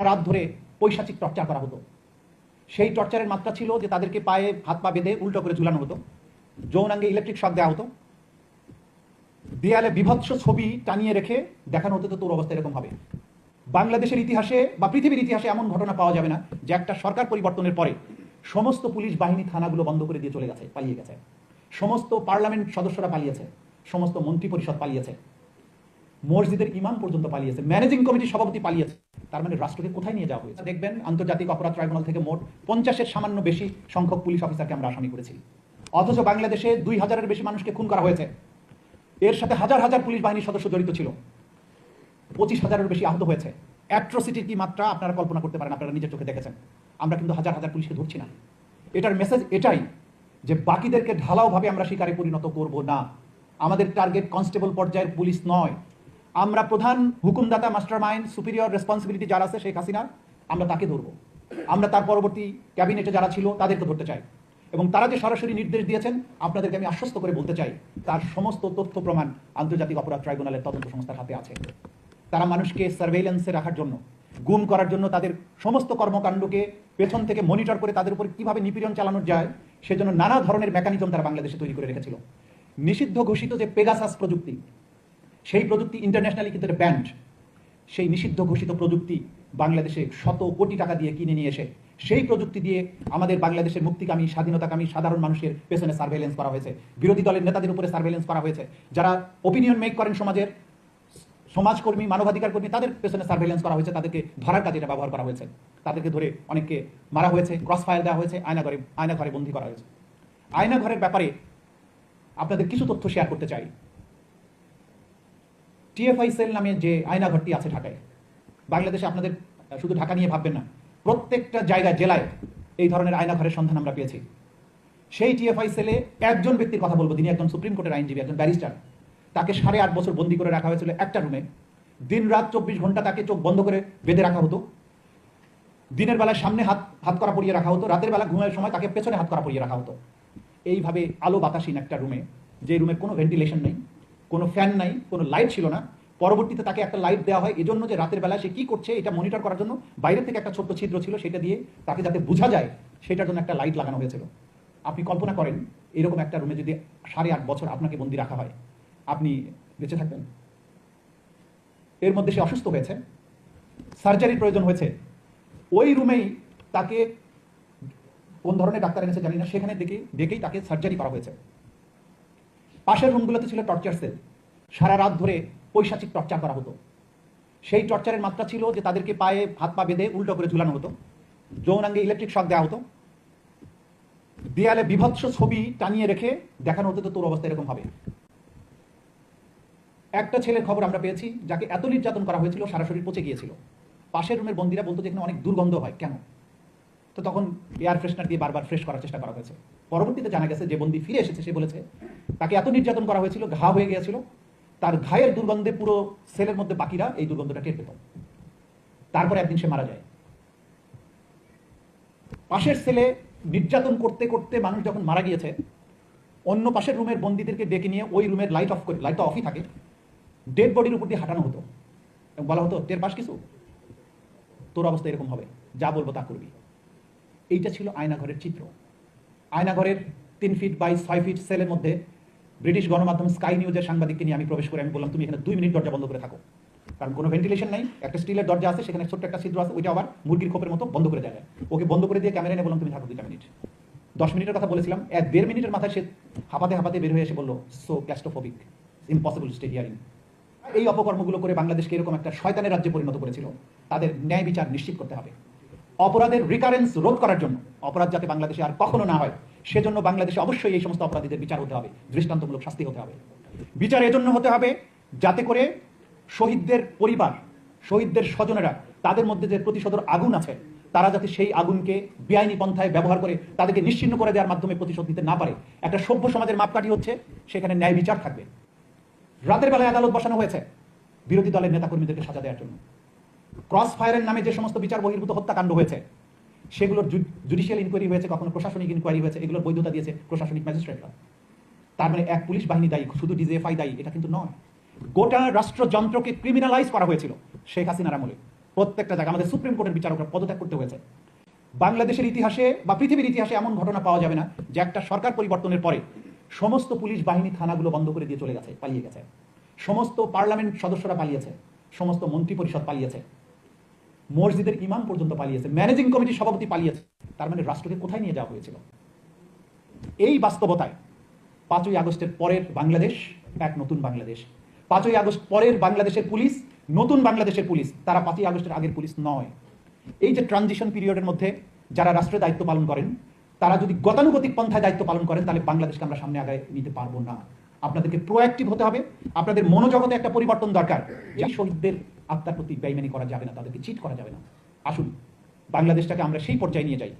রাত ধরে পৈশাচিক টর্চার করা হতো। সেই টর্চারের মাত্রা ছিল যে তাদেরকে পায়ে হাত পা বেঁধে উল্টো করে ঝুলানো হতো। যৌনাঙ্গে ইলেকট্রিক শক দেওয়া হতো। দেয়ালে বিভৎস ছবি টানিয়ে রেখে দেখানো হতো তো তোর অবস্থা এরকম হবে। বাংলাদেশের ইতিহাসে বা পৃথিবীর ইতিহাসে এমন ঘটনা পাওয়া যাবে না যে একটা সরকার পরিবর্তনের পরে সমস্ত পুলিশ বাহিনী থানাগুলো বন্ধ করে দিয়ে চলে গেছে, পালিয়ে গেছে। সমস্ত পার্লামেন্ট সদস্যরা পালিয়েছে। সমস্ত মন্ত্রী পরিষদ পালিয়েছে। মসজিদের ইমাম পর্যন্ত পালিয়েছে। ম্যানেজিং কমিটির সভাপতি পালিয়েছে। তার মানে রাষ্ট্রকে কোথায় নিয়ে যাওয়া হয়েছে? দেখবেন আন্তর্জাতিক অপরাধ ট্রাইব্যুনাল থেকে মোট পঞ্চাশের সামান্য বেশি সংখ্যক পুলিশ অফিসারকে আমরা আসামি করেছি। অথচ বাংলাদেশে দুই হাজারের বেশি মানুষকে খুন করা হয়েছে। এর সাথে হাজার হাজার পুলিশ বাহিনীর সদস্য জড়িত ছিল। পঁচিশ হাজারের বেশি আহত হয়েছে। অ্যাট্রোসিটির কি মাত্রা আপনারা কল্পনা করতে পারেন, আপনারা নিজের চোখে দেখেছেন। আমরা কিন্তু হাজার হাজার পুলিশকে ধরছি না। এটার মেসেজ এটাই যে বাকিদেরকে ঢালাওভাবে আমরা শিকারে পরিণত করব না। আমাদের টার্গেট কনস্টেবল পর্যায়ের পুলিশ নয়। আমরা প্রধান হুকুমদাতা মাস্টার মাইন্ড সুপিরিয়র রেসপন্সিবিলিটি যারা আছে, শেখ হাসিনা, আমরা তাকে ধরবো। আমরা তার পরবর্তী ক্যাবিনেটে যারা ছিল, তাদেরকে ধরতে চাই। এবং তারা যে সরাসরি নির্দেশ দিয়েছেন, আপনাদেরকে আমি আশ্বস্ত করে বলতে চাই, তার সমস্ত তথ্য প্রমাণ আন্তর্জাতিক অপরাধ ট্রাইব্যুনালের তদন্ত সংস্থার হাতে আছে। তারা মানুষকে সার্ভেইলেন্সে রাখার জন্য, গুম করার জন্য তাদের সমস্ত কর্মকাণ্ডকে পেছন থেকে মনিটর করে তাদের উপর কীভাবে নিপীড়ন চালানো যায়, সেজন্য নানা ধরনের মেকানিজম তারা বাংলাদেশে তৈরি করে রেখেছিল। নিষিদ্ধ ঘোষিত যে পেগাসাস প্রযুক্তি সেই প্রযুক্তি ইন্টারন্যাশনালি কিন্তু ব্যান্ড সেই নিষিদ্ধ ঘোষিত প্রযুক্তি বাংলাদেশে শত কোটি টাকা দিয়ে কিনে নিয়ে এসে, সেই প্রযুক্তি দিয়ে আমাদের বাংলাদেশের মুক্তিকামী, স্বাধীনতাকামী, সাধারণ মানুষের পেছনে সার্ভেলেন্স করা হয়েছে। বিরোধী দলের নেতাদের উপরে সার্ভেলেন্স করা হয়েছে। যারা ওপিনিয়ন মেক করেন সমাজের, সমাজকর্মী মানবাধিকার কর্মী তাদের পেছনে সার্ভেলেন্স করা হয়েছে, তাদেরকে ধরার কাজে এটা ব্যবহার করা হয়েছে। তাদেরকে ধরে অনেককে মারা হয়েছে ক্রস ফায়ার দেওয়া হয়েছে আয়না ঘরে আয়না ঘরে বন্দি করা হয়েছে। আয়না ঘরের ব্যাপারে আপনাদের কিছু তথ্য শেয়ার করতে চাই। টিএফআই সেল নামে যে আয়নাঘরটি আছে ঢাকায়, বাংলাদেশে আপনাদের শুধু ঢাকা নিয়ে ভাববেন না, প্রত্যেকটা জায়গায় জেলায় এই ধরনের আয়নাঘরের সন্ধান আমরা পেয়েছি। সেই টিএফআই সেলে একজন ব্যক্তির কথা বলব তিনি একজন সুপ্রিম কোর্টের আইনজীবী, একজন ব্যারিস্টার। তাকে সাড়ে আট বছর বন্দি করে রাখা হয়েছিল একটা রুমে দিন রাত চব্বিশ ঘণ্টা তাকে চোখ বন্ধ করে বেঁধে রাখা হতো। দিনের বেলায় সামনে হাত হাত করা পরিয়ে রাখা হতো, রাতের বেলা ঘুমের সময় তাকে পেছনে হাত করা পরিয়ে রাখা হতো। এইভাবে আলো বাতাসীন একটা রুমে যে রুমের কোনো ভেন্টিলেশন নেই, কোনো ফ্যান নাই, কোনো লাইট ছিল না পরবর্তীতে তাকে একটা লাইট দেওয়া হয়। এজন্য যে রাতের বেলায় সে কি করছে, এটা মনিটর করার জন্য বাইরে থেকে একটা ছোট্ট ছিদ্র ছিল, সেটা দিয়ে তাকে যাতে বোঝা যায়, সেটার জন্য একটা লাইট লাগানো হয়েছিল। আপনি কল্পনা করেন, এরকম একটা রুমে যদি সাড়ে আট বছর আপনাকে বন্দি রাখা হয়, আপনি বেঁচে থাকবেন? এর মধ্যে সে অসুস্থ হয়েছে। সার্জারির প্রয়োজন হয়েছে। ওই রুমেই তাকে কোন ধরনের ডাক্তার এনেছে জানি না, সেখানে দেখে ডেকেই তাকে সার্জারি করা হয়েছে। পাশের রুমগুলোতে ছিল টর্চার সেল সারা রাত ধরে পৈশাচিক টর্চার করা হতো। সেই টর্চারের মাত্রা ছিল যে তাদেরকে পায়ে হাত পা বেঁধে উল্টো করে ঝুলানো হতো। যৌনাঙ্গে ইলেকট্রিক শক দেওয়া হতো। দেয়ালে বিভৎস ছবি টানিয়ে রেখে দেখানো হতো তো তোর অবস্থা এরকম হবে। একটা ছেলের খবর আমরা পেয়েছি, যাকে এত নির্যাতন করা হয়েছিল সারা শরীর পচে গিয়েছিল। পাশের রুমের বন্দিরা বলতো যে এখানে অনেক দুর্গন্ধ হয়, কেন? তো তখন এয়ার ফ্রেশনার দিয়ে বারবার ফ্রেশ করার চেষ্টা করা হয়েছে। পরবর্তীতে জানা গেছে যে বন্দি ফিরে এসেছে, সে বলেছে, তাকে এত নির্যাতন করা হয়েছিল, ঘা হয়ে গিয়েছিল। তার ঘায়ের দুর্গন্ধে পুরো সেলের মধ্যে বাকিরা এই দুর্গন্ধটা টের পেত। তারপরে একদিন সে মারা যায়। পাশের সেলে নির্যাতন করতে করতে মানুষ যখন মারা গিয়েছে, অন্য পাশের রুমের বন্দীদেরকে ডেকে নিয়ে ওই রুমের লাইট অফ করে লাইট অফই থাকে ডেড বডির উপর দিয়ে হাঁটানো হতো। এবং বলা হতো, টের পাস কিছু? তোর অবস্থা এরকম হবে, যা বলব তা করবি। এইটা ছিল আয়নাঘরের চিত্র। আয়নাঘরের তিন ফিট বাই ছয় ফিট সেলের মধ্যে ব্রিটিশ গণমাধ্যম স্কাই নিউজের সাংবাদিককে নিয়ে আমি প্রবেশ করে আমি বললাম, তুমি এখানে দুই মিনিট দরজা বন্ধ করে থাকো। কারণ কোনো ভেন্টিলেশন নাই, একটা স্টিলের দরজা আছে, সেখানে ছোট্ট একটা ছিদ্র আছে, ওইটা আবার মুরগির খোপের মতো বন্ধ করে যায় ওকে বন্ধ করে দিয়ে ক্যামেরা নিয়ে বললাম, তুমি থাকো দুইটা মিনিট। দশ মিনিটের কথা বলেছিলাম, এক দেড় মিনিটের মাথায় সে হাঁপাতে হাঁপাতে বের হয়ে এসে বলল so claustrophobic impossible stay hearing এই অপকর্মগুলো করে বাংলাদেশকে এরকম একটা শয়তানের রাজ্যে পরিণত করেছিল। তাদের ন্যায় বিচার নিশ্চিত করতে হবে। অপরাধের রিকারেন্স রোধ করার জন্য, অপরাধ যাতে বাংলাদেশে আর কখনো না হয় সেজন্য বাংলাদেশে অবশ্যই এই সমস্ত অপরাধীদের বিচার হতে হবে, দৃষ্টান্তমূলক শাস্তি হতে হবে। বিচার এজন্য হতে হবে যাতে করে শহীদদের পরিবার, শহীদদের স্বজনেরা তাদের মধ্যে যে প্রতিশোধের আগুন আছে, তারা যাতে সেই আগুনকে বেআইনি পন্থায় ব্যবহার করে তাদেরকে নিশ্চিন্ন করে দেওয়ার মাধ্যমে প্রতিশোধ নিতে না পারে। একটা সভ্য সমাজের মাপকাঠি হচ্ছে, সেখানে ন্যায় বিচার থাকবে। রাতের বেলায় আদালত বসানো হয়েছে বিরোধী দলের নেতাকর্মীদেরকে সাজা দেওয়ার জন্য। ক্রস ফায়ারের নামে যে সমস্ত বিচার বহির্ভূত হত্যাকাণ্ড হয়েছে সেগুলোর জুডিশিয়াল ইনকোয়ারি হয়েছে, কখনো প্রশাসনিক ইনকোয়ারি হয়েছে, এগুলোর বৈধতা দিয়েছে প্রশাসনিক ম্যাজিস্ট্রেটরা। তার মানে এক পুলিশ বাহিনী দায়ী, শুধু ডিজিএফআই দায়ী, এটা কিন্তু নয়। গোটা রাষ্ট্রযন্ত্রকে ক্রিমিনালাইজ করা হয়েছিল শেখ হাসিনার আমলে। প্রত্যেকটা জায়গায় আমাদের সুপ্রিম কোর্টের বিচারকরা পদত্যাগ করতে হয়েছে। বাংলাদেশের ইতিহাসে বা পৃথিবীর ইতিহাসে এমন ঘটনা পাওয়া যাবে না যে একটা সরকার পরিবর্তনের পরে সমস্ত পুলিশ বাহিনী থানাগুলো বন্ধ করে দিয়ে চলে গেছে, পালিয়ে গেছে। সমস্ত পার্লামেন্ট সদস্যরা পালিয়েছে, সমস্ত মন্ত্রী পরিষদ পালিয়েছে। মসজিদের ইমাম পর্যন্ত পালিয়েছে ম্যানেজিং কমিটির সভাপতি পালিয়েছে, তার মানে রাষ্ট্রকে কোথায় নিয়ে যাওয়া হয়েছিল? এই বাস্তবতায় পাঁচই আগস্টের পরের বাংলাদেশ, এক নতুন বাংলাদেশ। পাঁচই আগস্ট পরের বাংলাদেশের পুলিশ, নতুন বাংলাদেশের পুলিশ, তারা পাঁচই আগস্টের আগের পুলিশ নয়। এই যে ট্রানজিশন পিরিয়ডের মধ্যে যারা রাষ্ট্রের দায়িত্ব পালন করেন, তারা যদি গতানুগতিক পন্থায় দায়িত্ব পালন করেন, তাহলে বাংলাদেশকে আমরা সামনে আগায় নিতে পারব না। আপনাদেরকে প্রোঅ্যাক্টিভ হতে হবে। আপনাদের মনোজগতে একটা পরিবর্তন দরকার। যে শহীদদের আত্মার প্রতি বেইমানি করা যাবে না, তাদেরকে চিট করা যাবে না। আসুন, বাংলাদেশটাকে আমরা সেই পর্যায়ে নিয়ে যাই।